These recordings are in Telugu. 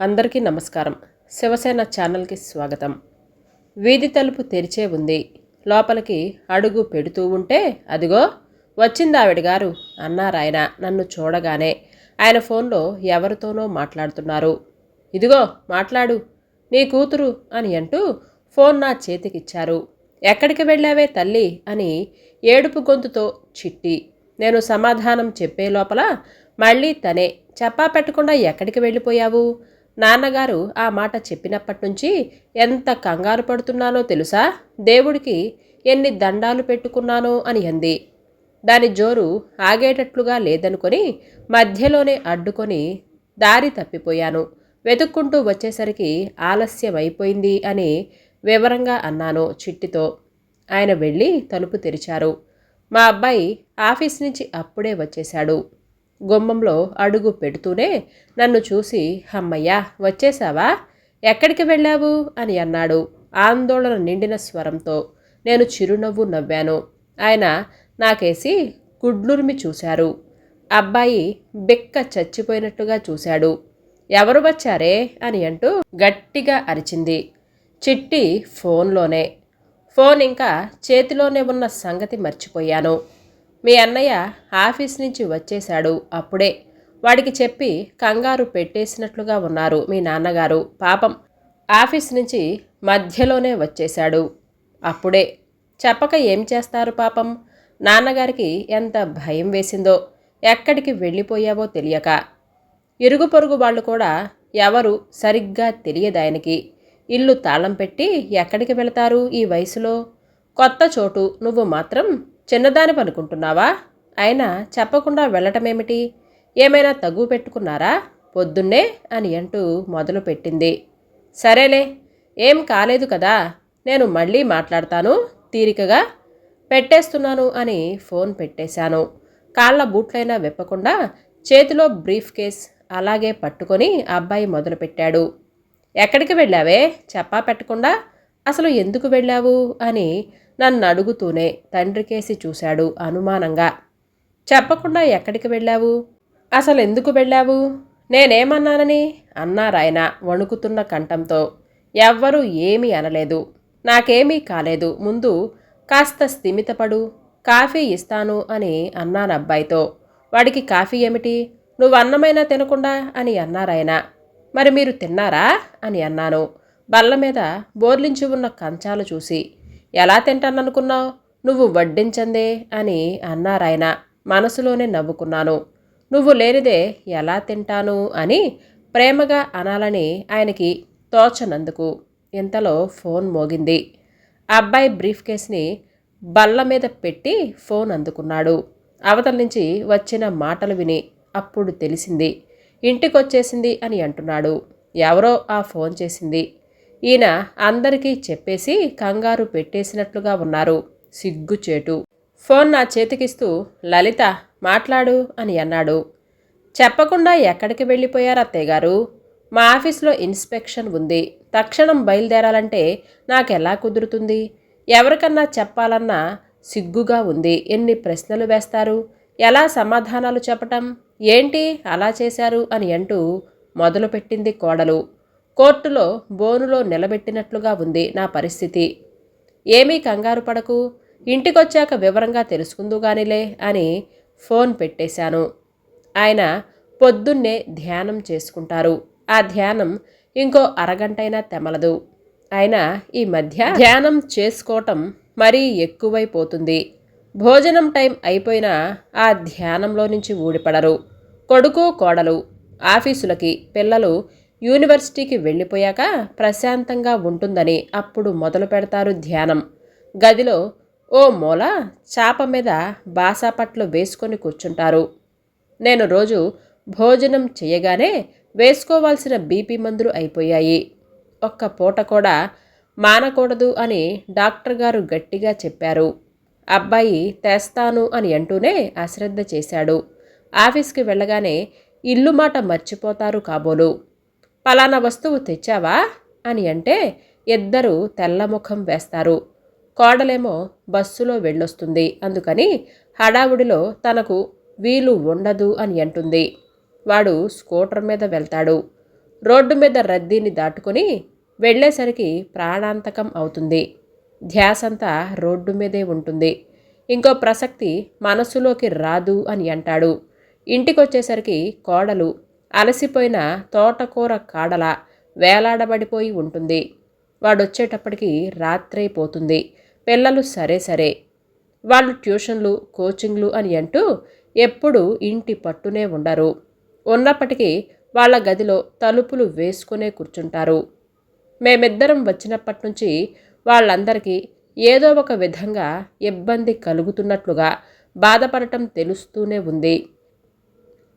అందరికీ నమస్కారం. శివసేన ఛానల్కి స్వాగతం. వీధి తలుపు తెరిచే ఉంది. లోపలికి అడుగు పెడుతూ ఉంటే అదిగో వచ్చింది ఆవిడ గారు అన్నారాయన నన్ను చూడగానే. ఆయన ఫోన్లో ఎవరితోనో మాట్లాడుతున్నారు. ఇదిగో మాట్లాడు నీ కూతురు అని అంటూ ఫోన్ నా చేతికిచ్చారు. ఎక్కడికి వెళ్ళావే తల్లి అని ఏడుపు గొంతుతో చిట్టి. నేను సమాధానం చెప్పే లోపల మళ్ళీ తనే చెప్పా పెట్టకుండా ఎక్కడికి వెళ్ళిపోయావు? నాన్నగారు ఆ మాట చెప్పినప్పటి నుంచి ఎంత కంగారు పడుతున్నానో తెలుసా? దేవుడికి ఎన్ని దండాలు పెట్టుకున్నానో అని అంది. దాని జోరు ఆగేటట్లుగా లేదనుకొని మధ్యలోనే అడ్డుకొని దారి తప్పిపోయాను. వెతుక్కుంటూ వచ్చేసరికి ఆలస్యం అయిపోయింది అని వివరంగా అన్నాను చిట్టితో. ఆయన వెళ్ళి తలుపు తెరిచారు. మా అబ్బాయి ఆఫీస్ నుంచి అప్పుడే వచ్చేశాడు. గుమ్మంలో అడుగు పెడుతూనే నన్ను చూసి అమ్మయ్యా వచ్చేసావా ఎక్కడికి వెళ్ళావు? అని అన్నాడు. ఆందోళన నిండిన స్వరంతో నేను చిరునవ్వు నవ్వాను. ఆయన నాకేసి గుడ్లురిమి చూశారు. అబ్బాయి బిక్క చచ్చిపోయినట్టుగా చూశాడు. ఎవరు వచ్చారే? అని అంటూ గట్టిగా అరిచింది. చిట్టి ఫోన్లోనే. ఫోన్ ఇంకా చేతిలోనే ఉన్న సంగతి మర్చిపోయాను. మీ అన్నయ్య ఆఫీస్ నుంచి వచ్చేశాడు. అప్పుడే వాడికి చెప్పి కంగారు పెట్టేసినట్లుగా ఉన్నారు మీ నాన్నగారు. పాపం ఆఫీస్ నుంచి మధ్యలోనే వచ్చేశాడు. అప్పుడే చెప్పక ఏం చేస్తారు పాపం? నాన్నగారికి ఎంత భయం వేసిందో ఎక్కడికి వెళ్ళిపోయావో తెలియక. ఇరుగు పొరుగు వాళ్ళు కూడా ఎవరు సరిగ్గా తెలియదాయనికి ఇల్లు తాళం పెట్టి ఎక్కడికి వెళతారు ఈ వయసులో? కొత్త చోటు. నువ్వు మాత్రం చిన్నదాని పనుకుంటున్నావా అయినా చెప్పకుండా వెళ్ళటమేమిటి? ఏమైనా తగ్గు పెట్టుకున్నారా? పొద్దున్నే అని అంటూ మొదలు పెట్టింది. సరేలే ఏం కాలేదు కదా నేను మళ్ళీ మాట్లాడతాను తీరికగా పెట్టేస్తున్నాను అని ఫోన్ పెట్టేశాను. కాళ్ళ బూట్లైనా విప్పకుండా చేతిలో బ్రీఫ్ కేస్ అలాగే పట్టుకొని అబ్బాయి మొదలుపెట్టాడు. ఎక్కడికి వెళ్ళావే? చెప్పా పెట్టకుండా? అసలు ఎందుకు వెళ్ళావు? అని నన్ను అడుగుతూనే తండ్రికేసి చూశాడు అనుమానంగా. చెప్పకుండా ఎక్కడికి వెళ్ళావు? అసలు ఎందుకు వెళ్ళావు? నేనేమన్నానని? అన్నారాయన వణుకుతున్న కంఠంతో. ఎవ్వరూ ఏమీ అనలేదు. నాకేమీ కాలేదు. ముందు కాస్త స్థిమితపడు. కాఫీ ఇస్తాను అని అన్నాను అబ్బాయితో వాడికి కాఫీ ఏమిటి? నువ్వు అన్నమైనా తినకుండా అని అన్నారాయన. మరి మీరు తిన్నారా? అని అన్నాను. బల్ల మీద బోర్లించి ఉన్న కంచాలు చూసి. ఎలా తింటాననుకున్నావు? నువ్వు వడ్డించందే అని అన్నారాయన. మనసులోనే నవ్వుకున్నాను. నువ్వు లేనిదే ఎలా తింటాను అని ప్రేమగా అనాలని ఆయనకి తోచనందుకు ఇంతలో ఫోన్ మోగింది. అబ్బాయి బ్రీఫ్ కేస్ని బల్ల మీద పెట్టి ఫోన్ అందుకున్నాడు. అవతల నుంచి వచ్చిన మాటలు విని అప్పుడు తెలిసింది. ఇంటికొచ్చేసింది అని అంటున్నాడు. ఎవరో ఆ ఫోన్ చేసింది. ఈయన అందరికీ చెప్పేసి కంగారు పెట్టేసినట్లుగా ఉన్నారు. సిగ్గుచేటు ఫోన్ నా చేతికిస్తూ లలిత మాట్లాడు అని అన్నాడు. చెప్పకుండా ఎక్కడికి వెళ్ళిపోయారు అత్తయ్య గారు? మా ఆఫీస్లో ఇన్స్పెక్షన్ ఉంది. తక్షణం బయలుదేరాలంటే నాకెలా కుదురుతుంది? ఎవరికన్నా చెప్పాలన్నా సిగ్గుగా ఉంది. ఎన్ని ప్రశ్నలు వేస్తారు? ఎలా సమాధానాలు చెప్పటం? ఏంటి అలా చేశారు అని అంటూ మొదలుపెట్టింది కోడలు. కోర్టులో బోనులో నిలబెట్టినట్లుగా ఉంది నా పరిస్థితి. ఏమీ కంగారు పడకు ఇంటికొచ్చాక వివరంగా తెలుసుకుందుగానిలే అని ఫోన్ పెట్టేశాను. ఆయన పొద్దున్నే ధ్యానం చేసుకుంటారు. ఆ ధ్యానం ఇంకో అరగంటైనా తెమలదు. అయినా ఈ మధ్య ధ్యానం చేసుకోవటం మరీ ఎక్కువైపోతుంది. భోజనం టైం అయిపోయినా ఆ ధ్యానంలో నుంచి ఊడిపడరు. కొడుకు కోడలు ఆఫీసులకి పిల్లలు యూనివర్సిటీకి వెళ్ళిపోయాక ప్రశాంతంగా ఉంటుందని అప్పుడు మొదలు పెడతారు ధ్యానం. గదిలో ఓ మూల చాప మీద బాసాపట్లు వేసుకొని కూర్చుంటారు. నేను రోజు భోజనం చేయగానే వేసుకోవాల్సిన బీపీ మందులు అయిపోయాయి. ఒక్క పూట కూడా మానకూడదు అని డాక్టర్ గారు గట్టిగా చెప్పారు. అబ్బాయి తెస్తాను అని అంటూనే అశ్రద్ధ చేశాడు. ఆఫీస్కి వెళ్ళగానే ఇల్లు మాట మర్చిపోతారు కాబోలు. పలానా వస్తువు తెచ్చావా? అని అంటే ఇద్దరు తెల్లముఖం వేస్తారు. కోడలేమో బస్సులో వెళ్ళొస్తుంది. అందుకని హడావుడిలో తనకు వీలు ఉండదు అని అంటుంది. వాడు స్కూటర్ మీద వెళ్తాడు. రోడ్డు మీద రద్దీని దాటుకొని వెళ్ళేసరికి ప్రాణాంతకం అవుతుంది. ధ్యాసంతా రోడ్డు మీదే ఉంటుంది. ఇంకో ప్రసక్తి మనసులోకి రాదు అని అంటాడు. ఇంటికొచ్చేసరికి కోడలు అలసిపోయిన తోటకూర కాడల వేలాడబడిపోయి ఉంటుంది. వాడొచ్చేటప్పటికి రాత్రైపోతుంది పిల్లలు సరే సరే. వాళ్ళు ట్యూషన్లు కోచింగ్లు అని అంటూ ఎప్పుడు ఇంటి పట్టునే ఉండరు. ఉన్నప్పటికీ వాళ్ళ గదిలో తలుపులు వేసుకునే కూర్చుంటారు. మేమిద్దరం వచ్చినప్పటి నుంచి వాళ్ళందరికీ ఏదో ఒక విధంగా ఇబ్బంది కలుగుతున్నట్లుగా బాధపడటం తెలుస్తూనే ఉంది.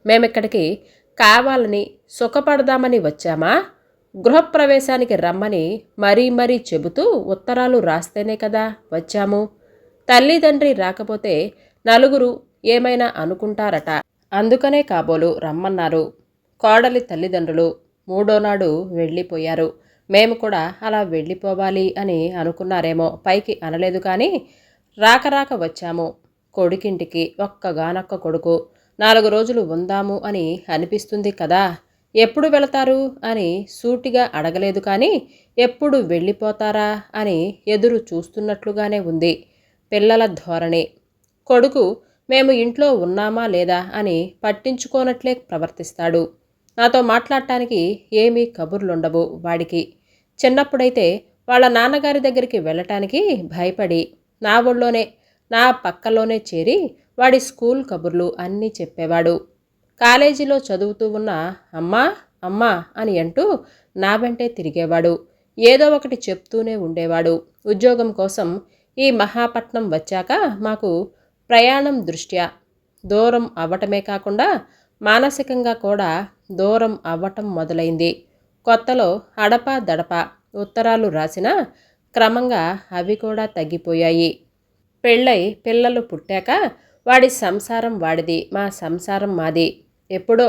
మేమిక్కడికి కావాలని సుఖపడదామని వచ్చామా? గృహప్రవేశానికి రమ్మని మరీ మరీ చెబుతూ ఉత్తరాలు రాస్తేనే కదా వచ్చాము. తల్లిదండ్రి రాకపోతే నలుగురు ఏమైనా అనుకుంటారట. అందుకనే కాబోలు రమ్మన్నారు. కోడలి తల్లిదండ్రులు మూడోనాడు వెళ్ళిపోయారు. మేము కూడా అలా వెళ్ళిపోవాలి అని అనుకున్నారేమో. పైకి అనలేదు కానీ రాక రాక వచ్చాము. కొడుకింటికి ఒక్కగానొక్క కొడుకు. నాలుగు రోజులు ఉందాము అని అనిపిస్తుంది కదా. ఎప్పుడు వెళతారు అని సూటిగా అడగలేదు కానీ ఎప్పుడు వెళ్ళిపోతారా అని ఎదురు చూస్తున్నట్లుగానే ఉంది పిల్లల ధోరణి. కొడుకు మేము ఇంట్లో ఉన్నామా లేదా అని పట్టించుకోనట్లే ప్రవర్తిస్తాడు. నాతో మాట్లాడటానికి ఏమీ కబుర్లుండవు వాడికి. చిన్నప్పుడైతే వాళ్ళ నాన్నగారి దగ్గరికి వెళ్ళటానికి భయపడి నా ఒళ్ళోనే నా పక్కలోనే చేరి వాడి స్కూల్ కబుర్లు అన్నీ చెప్పేవాడు. కాలేజీలో చదువుతూ ఉన్న అమ్మా అమ్మా అని అంటూ నా వెంటే తిరిగేవాడు. ఏదో ఒకటి చెప్తూనే ఉండేవాడు. ఉద్యోగం కోసం ఈ మహాపట్నం వచ్చాక మాకు ప్రయాణం దృష్ట్యా. దూరం అవ్వటమే కాకుండా మానసికంగా కూడా దూరం అవ్వటం మొదలైంది. కొత్తలో అడప దడప ఉత్తరాలు రాసినా క్రమంగా అవి కూడా తగ్గిపోయాయి. పెళ్ళై పిల్లలు పుట్టాక వాడి సంసారం వాడిది మా సంసారం మాది. ఎప్పుడో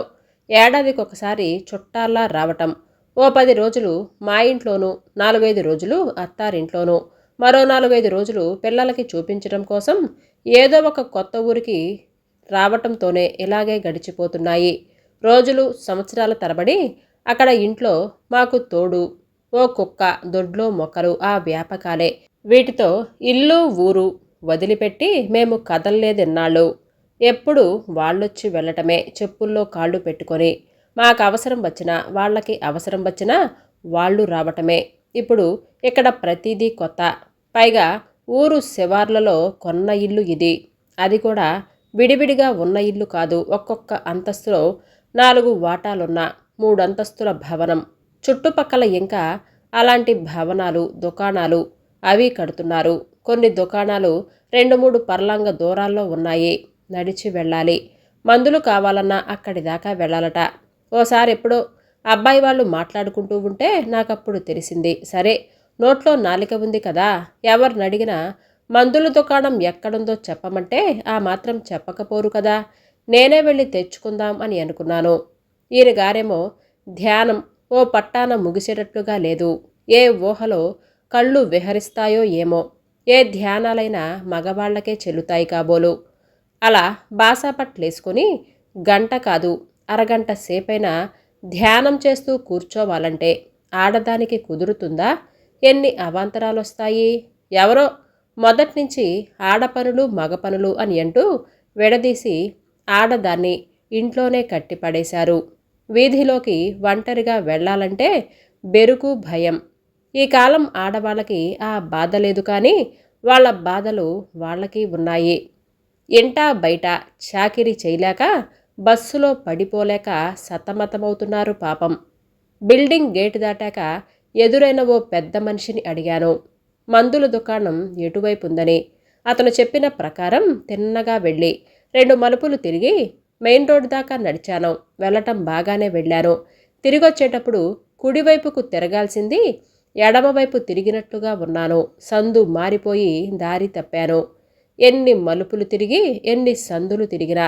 ఏడాదికి ఒకసారి చుట్టాల్లా రావటం. ఓ పది రోజులు మా ఇంట్లోనూ నాలుగైదు రోజులు అత్తారింట్లోనూ మరో నాలుగైదు రోజులు పిల్లలకి చూపించడం కోసం ఏదో ఒక కొత్త ఊరికి రావటంతోనే ఇలాగే గడిచిపోతున్నాయి. రోజులు సంవత్సరాల తరబడి అక్కడ ఇంట్లో మాకు తోడు ఓ కుక్క దొడ్లో మొక్కలు ఆ వ్యాపకాలే. వీటితో ఇల్లు ఊరు వదిలిపెట్టి మేము కదల్లేదిన్నాళ్ళు ఎప్పుడు వాళ్ళొచ్చి వెళ్ళటమే చెప్పుల్లో కాళ్ళు పెట్టుకొని. మాకు అవసరం వచ్చినా వాళ్ళకి అవసరం వచ్చినా వాళ్ళు రావటమే. ఇప్పుడు ఇక్కడ ప్రతిదీ కొత్త. పైగా ఊరు శివార్లలో కొన్న ఇల్లు ఇది. అది కూడా విడివిడిగా ఉన్న ఇల్లు కాదు ఒక్కొక్క అంతస్తులో నాలుగు వాటాలున్న మూడంతస్తుల భవనం. చుట్టుపక్కల ఇంకా అలాంటి భవనాలు దుకాణాలు అవి కడుతున్నారు. కొన్ని దుకాణాలు రెండు మూడు పర్లాంగ దూరాల్లో ఉన్నాయి. నడిచి వెళ్ళాలి. మందులు కావాలన్నా అక్కడి దాకా వెళ్ళాలట. ఓసారి ఎప్పుడో అబ్బాయి వాళ్ళు మాట్లాడుకుంటూ ఉంటే నాకప్పుడు తెలిసింది. సరే నోట్లో నాలిక ఉంది కదా ఎవరినడిగినా మందుల దుకాణం ఎక్కడుందో చెప్పమంటే ఆ మాత్రం చెప్పకపోరు కదా. నేనే వెళ్ళి తెచ్చుకుందాం అని అనుకున్నాను. ఈయన గారేమో ధ్యానం ఓ పట్టాన ముగిసేటట్లుగా లేదు. ఏ ఊహలో కళ్ళు విహరిస్తాయో ఏమో. ఏ ధ్యానాలైనా మగవాళ్ళకే చెల్లుతాయి కాబోలు. అలా బాసాపట్లేసుకొని గంట కాదు అరగంట సేపైనా ధ్యానం చేస్తూ కూర్చోవాలంటే ఆడదానికి కుదురుతుందా? ఎన్ని అవాంతరాలు వస్తాయి ఎవరో మొదట్నుంచి ఆడపనులు మగపనులు అని అంటూ విడదీసి ఆడదాన్ని ఇంట్లోనే కట్టిపడేశారు. వీధిలోకి ఒంటరిగా వెళ్ళాలంటే బెరుకు భయం. ఈ కాలం ఆడవాళ్ళకి ఆ బాధ లేదు కానీ వాళ్ళ బాధలు వాళ్ళకి ఉన్నాయి. ఇంటా బయట చాకిరి చేయలేక బస్సులో పడిపోలేక సతమతమవుతున్నారు పాపం. బిల్డింగ్ గేటు దాటాక ఎదురైన ఓ పెద్ద మనిషిని అడిగాను. మందుల దుకాణం ఎటువైపు ఉందని అతను చెప్పిన ప్రకారం తిన్నగా వెళ్ళి రెండు మలుపులు తిరిగి మెయిన్ రోడ్ దాకా నడిచాను. వెళ్ళటం బాగానే వెళ్ళాను. తిరిగొచ్చేటప్పుడు కుడివైపుకు తిరగాల్సింది ఎడమవైపు తిరిగినట్లుగా ఉన్నాను. సందు మారిపోయి దారి తప్పాను. ఎన్ని మలుపులు తిరిగి ఎన్ని సందులు తిరిగినా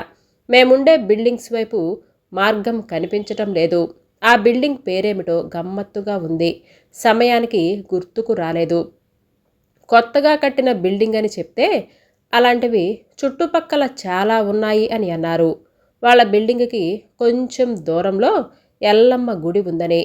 మేముండే బిల్డింగ్స్ వైపు మార్గం కనిపించటం లేదు. ఆ బిల్డింగ్ పేరేమిటో గమ్మత్తుగా ఉంది. సమయానికి గుర్తుకు రాలేదు. కొత్తగా కట్టిన బిల్డింగ్ అని చెప్తే అలాంటివి చుట్టుపక్కల చాలా ఉన్నాయి అని అన్నారు. వాళ్ళ బిల్డింగ్కి కొంచెం దూరంలో ఎల్లమ్మ గుడి ఉందని.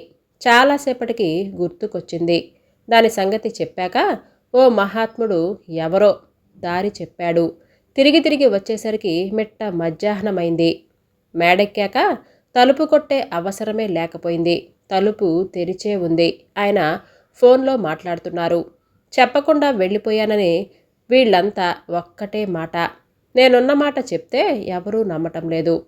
చాలాసేపటికి గుర్తుకొచ్చింది. దాని సంగతి చెప్పాక ఓ మహాత్ముడు ఎవరో దారి చెప్పాడు. తిరిగి తిరిగి వచ్చేసరికి మిట్ట మధ్యాహ్నమైంది. మేడెక్కాక తలుపు కొట్టే అవసరమే లేకపోయింది. తలుపు తెరిచే ఉంది. ఆయన ఫోన్లో మాట్లాడుతున్నారు. చెప్పకుండా వెళ్ళిపోయానని వీళ్ళంతా ఒక్కటే మాట. నేనున్న మాట చెప్తే ఎవరూ నమ్మటం లేదు.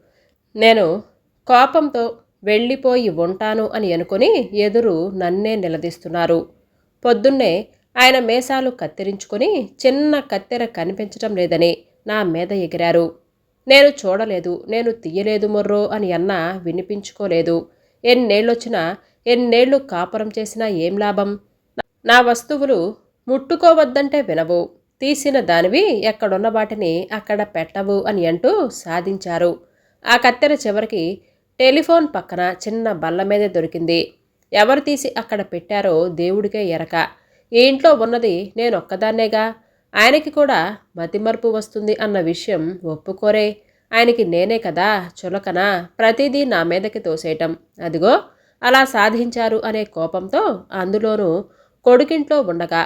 నేను కోపంతో వెళ్ళిపోయి ఉంటాను అని అనుకుని ఎదురు నన్నే నిలదీస్తున్నారు. పొద్దున్నే ఆయన మేసాలు కత్తిరించుకొని చిన్న కత్తెర కనిపించటం లేదని నా మీద ఎగిరారు. నేను చూడలేదు నేను తీయలేదు మొర్రో అని అన్న వినిపించుకోలేదు. ఎన్నేళ్ళొచ్చినా ఎన్నేళ్ళు కాపురం చేసినా ఏం లాభం? నా వస్తువులు ముట్టుకోవద్దంటే వినవు. తీసిన దానివి ఎక్కడున్న వాటిని అక్కడ పెట్టవు అని అంటూ సాధించారు. ఆ కత్తెర చివరికి టెలిఫోన్ పక్కన చిన్న బల్ల మీదే దొరికింది. ఎవరు తీసి అక్కడ పెట్టారో దేవుడికే ఎరక. ఈ ఇంట్లో ఉన్నది నేను ఒక్కదాన్నేగా. ఆయనకి కూడా మతిమరుపు వస్తుంది అన్న విషయం ఒప్పుకోరే. ఆయనకి నేనే కదా చులకన. ప్రతిదీ నా మీదకి తోసేయటం. అదిగో అలా సాధించారు అనే కోపంతో అందులోనూ కొడుకింట్లో ఉండగా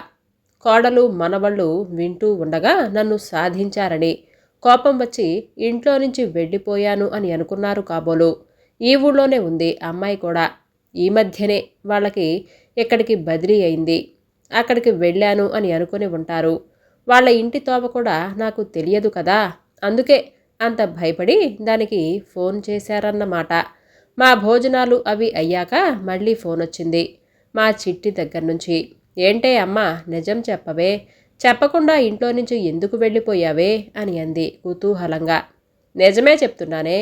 కోడలు మనవళ్ళు వింటూ ఉండగా నన్ను సాధించారని. కోపం వచ్చి ఇంట్లో నుంచి వెళ్ళిపోయాను అని అనుకున్నారు కాబోలు. ఈ ఊళ్ళోనే ఉంది. అమ్మాయి కూడా ఈ మధ్యనే వాళ్ళకి ఇక్కడికి బదిలీ అయింది. అక్కడికి వెళ్ళాను అని అనుకుని ఉంటారు. వాళ్ళ ఇంటి తోవ కూడా నాకు తెలియదు కదా. అందుకే అంత భయపడి దానికి ఫోన్ చేశారన్నమాట. మా భోజనాలు అవి అయ్యాక మళ్ళీ ఫోన్ వచ్చింది. మా చిట్టి దగ్గర నుంచి. ఏంటే అమ్మా నిజం చెప్పవే? చెప్పకుండా ఇంట్లో నుంచి ఎందుకు వెళ్ళిపోయావే? అని అంది కుతూహలంగా. నిజమే చెప్తున్నానే.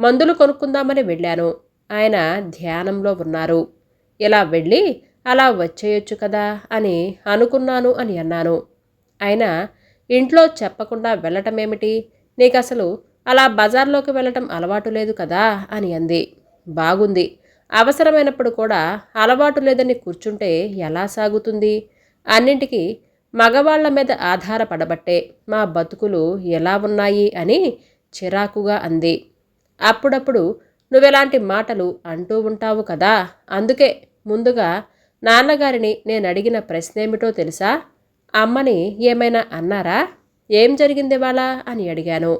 మందులు కొనుక్కుందామని వెళ్ళాను. ఆయన ధ్యానంలో ఉన్నారు. ఇలా వెళ్ళి? అలా వచ్చేయొచ్చు కదా అని అనుకున్నాను అని అన్నాను. ఆయన ఇంట్లో చెప్పకుండా వెళ్ళటమేమిటి? నీకు అసలు అలా బజార్లోకి వెళ్ళటం అలవాటు లేదు కదా అని అంది. బాగుంది. అవసరమైనప్పుడు కూడా అలవాటు లేదని కూర్చుంటే ఎలా సాగుతుంది? అన్నింటికి మగవాళ్ళ మీద ఆధారపడబట్టే మా బతుకులు ఎలా ఉన్నాయి అని చిరాకుగా అంది. అప్పుడప్పుడు నువ్వెలాంటి మాటలు అంటూ ఉంటావు కదా? అందుకే ముందుగా నాన్నగారిని నేను అడిగిన ప్రశ్నేమిటో తెలుసా? అమ్మని ఏమైనా అన్నారా? ఏం జరిగింది వాళ్ళ అని అడిగాను.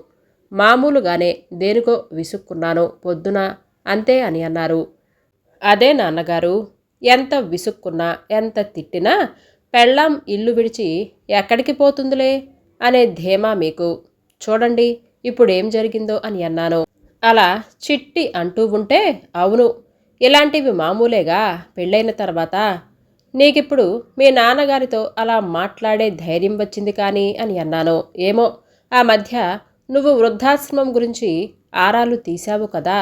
మామూలుగానే దేనికో విసుక్కున్నాను పొద్దున అంతే అని అన్నారు. అదే నాన్నగారు ఎంత విసుక్కున్నా ఎంత తిట్టినా పెళ్ళాం ఇల్లు విడిచి ఎక్కడికి పోతుందిలే? అనే ధేమా మీకు. చూడండి ఇప్పుడేం జరిగిందో అని అన్నాను. అలా చిట్టి అంటూ ఉంటే అవును ఇలాంటివి మామూలేగా. పెళ్ళైన తర్వాత నీకిప్పుడు మీ నాన్నగారితో అలా మాట్లాడే ధైర్యం వచ్చింది కానీ అని అన్నాను. ఏమో ఆ మధ్య నువ్వు వృద్ధాశ్రమం గురించి ఆరాలు తీశావు కదా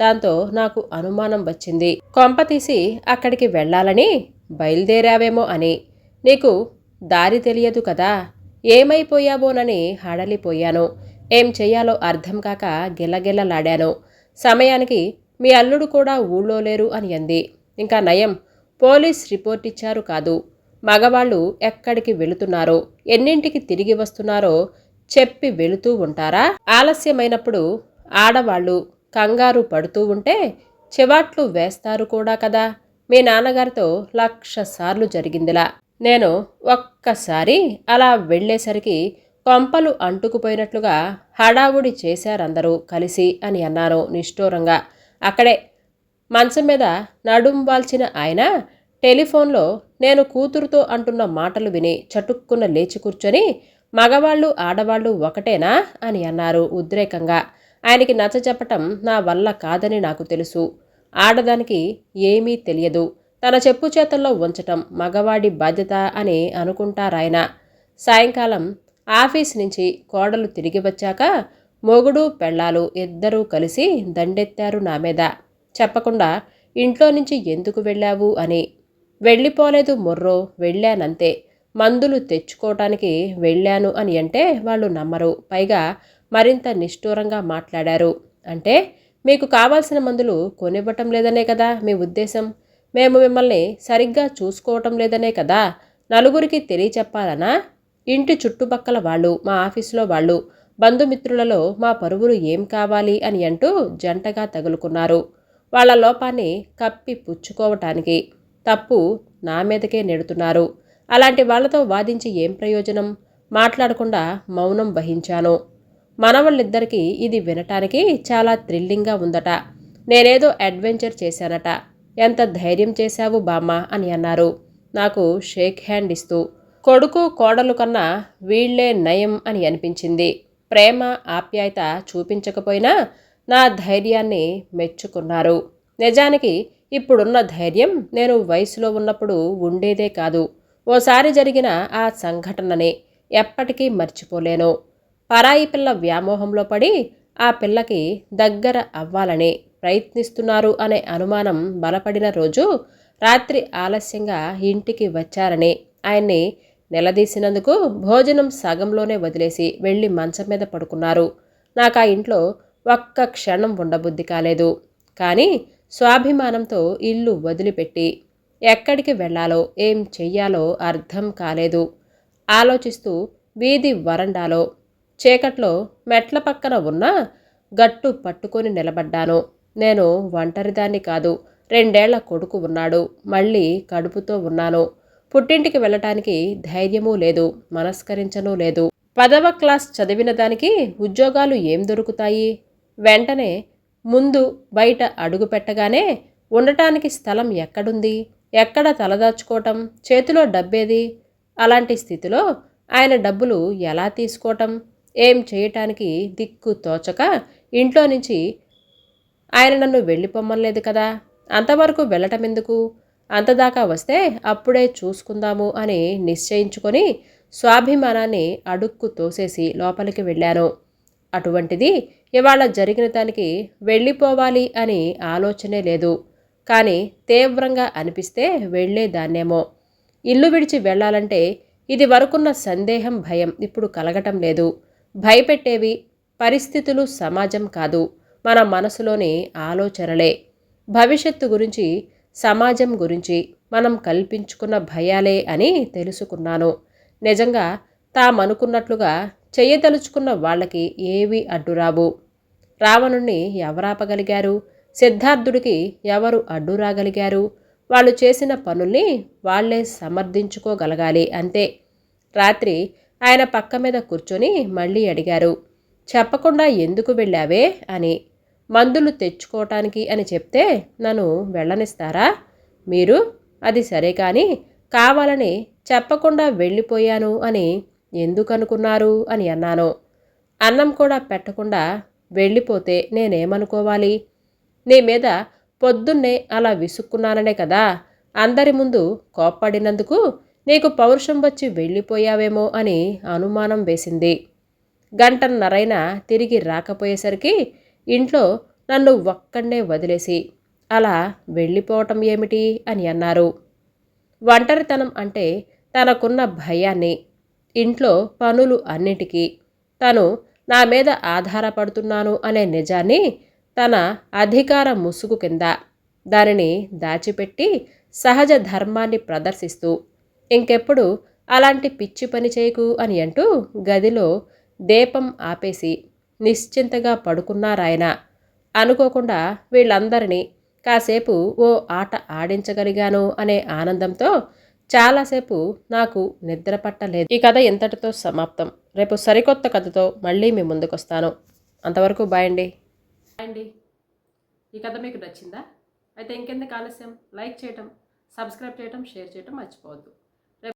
దాంతో నాకు అనుమానం వచ్చింది. కొంప తీసి అక్కడికి వెళ్ళాలని బయలుదేరావేమో అని. నీకు దారి తెలియదు కదా ఏమైపోయావోనని హడలిపోయాను ఏం చెయ్యాలో అర్థం కాక గిలగిలలాడాను. సమయానికి మీ అల్లుడు కూడా ఊళ్ళో లేరు అని అంది. ఇంకా నయం పోలీస్ రిపోర్ట్ ఇచ్చారు కాదు. మగవాళ్ళు ఎక్కడికి వెళుతున్నారో? ఎన్నింటికి తిరిగి వస్తున్నారో చెప్పి వెళుతూ ఉంటారా? ఆలస్యమైనప్పుడు ఆడవాళ్ళు కంగారు పడుతూ ఉంటే చివాట్లు వేస్తారు కూడా కదా? మీ నాన్నగారితో లక్ష సార్లు జరిగిందిలా. నేను ఒక్కసారి అలా వెళ్ళేసరికి కొంపలు అంటుకుపోయినట్లుగా హడావుడి చేశారందరూ కలిసి అని అన్నారు నిష్ఠూరంగా. అక్కడే మంచం మీద నడుం వాల్చిన ఆయన టెలిఫోన్లో నేను కూతురుతో అంటున్న మాటలు విని చటుక్కున లేచి కూర్చొని మగవాళ్ళు ఆడవాళ్ళు ఒకటేనా అని అన్నారు ఉద్రేకంగా. ఆయనకి నచ్చ చెప్పటం నా వల్ల కాదని నాకు తెలుసు. ఆడదానికి ఏమీ తెలియదు. తన చెప్పు చేతల్లో ఉంచటం మగవాడి బాధ్యత అని అనుకుంటారాయన. సాయంకాలం ఆఫీస్ నుంచి కోడలు తిరిగి వచ్చాక మొగుడు పెళ్ళాలు ఇద్దరూ కలిసి దండెత్తారు నా మీద. చెప్పకుండా ఇంట్లో నుంచి ఎందుకు వెళ్ళావు అని. వెళ్ళిపోలేదు మొర్రో వెళ్ళానంతే. మందులు తెచ్చుకోవటానికి వెళ్ళాను అని అంటే వాళ్ళు నమ్మరు. పైగా మరింత నిష్ఠూరంగా మాట్లాడారు. అంటే మీకు కావాల్సిన మందులు కొనివ్వటం లేదనే కదా మీ ఉద్దేశం? మేము మిమ్మల్ని సరిగ్గా చూసుకోవటం లేదనే కదా నలుగురికి తెలియచెప్పాలనా? ఇంటి చుట్టుపక్కల వాళ్ళు మా ఆఫీసులో వాళ్ళు బంధుమిత్రులలో మా పరువులు ఏం కావాలి అని అంటూ జంటగా తగులుకున్నారు. వాళ్ళ లోపాన్ని కప్పి పుచ్చుకోవటానికి తప్పు నా మీదకే నెడుతున్నారు. అలాంటి వాళ్ళతో వాదించి ఏం ప్రయోజనం? మాట్లాడకుండా మౌనం వహించాను. మనవాళ్ళిద్దరికీ ఇది వినటానికి చాలా థ్రిల్లింగ్గా ఉందట. నేనేదో అడ్వెంచర్ చేశానట. ఎంత ధైర్యం చేశావు బామ్మ అని అన్నారు. నాకు షేక్ హ్యాండ్ ఇస్తూ కొడుకు కోడలు కన్నా వీళ్ళే నయం అని అనిపించింది. ప్రేమ ఆప్యాయత చూపించకపోయినా నా ధైర్యాన్ని మెచ్చుకున్నారు. నిజానికి ఇప్పుడున్న ధైర్యం నేను వయసులో ఉన్నప్పుడు ఉండేదే కాదు. ఓసారి జరిగిన ఆ సంఘటనని ఎప్పటికీ మర్చిపోలేను. పరాయి పిల్ల వ్యామోహంలో పడి ఆ పిల్లకి దగ్గర అవ్వాలని ప్రయత్నిస్తున్నారు అనే అనుమానం బలపడిన రోజు రాత్రి ఆలస్యంగా ఇంటికి వచ్చారని ఆయన్ని నిలదీసినందుకు భోజనం సగంలోనే వదిలేసి వెళ్ళి మంచం మీద పడుకున్నారు. నాకు ఆ ఇంట్లో ఒక్క క్షణం ఉండబుద్ధి కాలేదు. కానీ స్వాభిమానంతో ఇల్లు వదిలిపెట్టి ఎక్కడికి వెళ్ళాలో ఏం చెయ్యాలో అర్థం కాలేదు. ఆలోచిస్తూ వీధి వరండాలో చీకట్లో మెట్ల పక్కన ఉన్న గట్టు పట్టుకొని నిలబడ్డాను. నేను ఒంటరిదాన్ని కాదు రెండేళ్ళ కొడుకు ఉన్నాడు. మళ్ళీ కడుపుతో ఉన్నాను. పుట్టింటికి వెళ్ళటానికి ధైర్యమూ లేదు మనస్కరించనూ లేదు. పదవ క్లాస్ చదివిన దానికి ఉద్యోగాలు ఏం దొరుకుతాయి? వెంటనే ముందు బయట అడుగు పెట్టగానే ఉండటానికి స్థలం ఎక్కడుంది? ఎక్కడ తలదాచుకోవటం? చేతిలో డబ్బేది? అలాంటి స్థితిలో ఆయన డబ్బులు ఎలా తీసుకోవటం? ఏం చేయటానికి దిక్కు తోచక ఇంట్లో నుంచి ఆయన నన్ను వెళ్ళిపోమ్మలేదు కదా? అంతవరకు వెళ్ళటం ఎందుకు అంతదాకా వస్తే అప్పుడే చూసుకుందాము అని నిశ్చయించుకొని స్వాభిమానాన్ని అడుక్కు తోసేసి లోపలికి వెళ్ళాను. అటువంటిది ఇవాళ జరిగిన దానికి వెళ్ళిపోవాలి అని ఆలోచనే లేదు. కానీ తీవ్రంగా అనిపిస్తే వెళ్ళేదాన్నేమో. ఇల్లు విడిచి వెళ్ళాలంటే ఇది వరకున్న సందేహం భయం ఇప్పుడు కలగటం లేదు. భయపెట్టేవి పరిస్థితులు సమాజం కాదు. మన మనసులోని ఆలోచనలే. భవిష్యత్తు గురించి సమాజం గురించి మనం కల్పించుకున్న భయాలే అని తెలుసుకున్నాను. నిజంగా తామనుకున్నట్లుగా చేయదలుచుకున్న వాళ్ళకి ఏవి అడ్డురావు. రావణుణ్ణి ఎవరాపగలిగారు? సిద్ధార్థుడికి ఎవరు అడ్డురాగలిగారు వాళ్ళు చేసిన పనుల్ని వాళ్ళే సమర్థించుకోగలగాలి అంతే. రాత్రి ఆయన పక్క మీద కూర్చొని మళ్ళీ అడిగారు చెప్పకుండా ఎందుకు వెళ్ళావే? అని. మందులు తెచ్చుకోవటానికి అని చెప్తే నన్ను వెళ్ళనిస్తారా? మీరు? అది సరే కానీ కావాలని చెప్పకుండా వెళ్ళిపోయాను అని ఎందుకు అనుకున్నారు అని అన్నాను. అన్నం కూడా పెట్టకుండా వెళ్ళిపోతే నేనేమనుకోవాలి? నీ మీద పొద్దున్నే అలా విసుక్కున్నాననే కదా. అందరి ముందు కోప్పడినందుకు నీకు పౌరుషం వచ్చి వెళ్ళిపోయావేమో అని అనుమానం వేసింది. గంటన్నరైనా తిరిగి రాకపోయేసరికి ఇంట్లో నన్ను ఒక్కడే వదిలేసి అలా వెళ్ళిపోవటం ఏమిటి అని అన్నారు. ఒంటరితనం అంటే తనకున్న భయాన్ని ఇంట్లో పనులు అన్నిటికీ తను నా మీద ఆధారపడుతున్నాను అనే నిజాన్ని తన అధికార ముసుగు కింద దానిని దాచిపెట్టి సహజ ధర్మాన్ని ప్రదర్శిస్తూ ఇంకెప్పుడు అలాంటి పిచ్చి పని చేయకు అని అంటూ గదిలో దీపం ఆపేసి నిశ్చింతగా పడుకున్నారాయన. అనుకోకుండా వీళ్ళందరినీ కాసేపు ఓ ఆట ఆడించగలిగాను అనే ఆనందంతో చాలాసేపు నాకు నిద్ర పట్టలేదు. ఈ కథ ఎంతటితో సమాప్తం. రేపు సరికొత్త కథతో మళ్ళీ మీ ముందుకొస్తాను. అంతవరకు బాయ్ అండి. బాయ్ అండి. ఈ కథ మీకు నచ్చిందా? అయితే ఇంకెందుకు ఆలస్యం? లైక్ చేయటం సబ్స్క్రైబ్ చేయటం షేర్ చేయటం మర్చిపోవద్దు.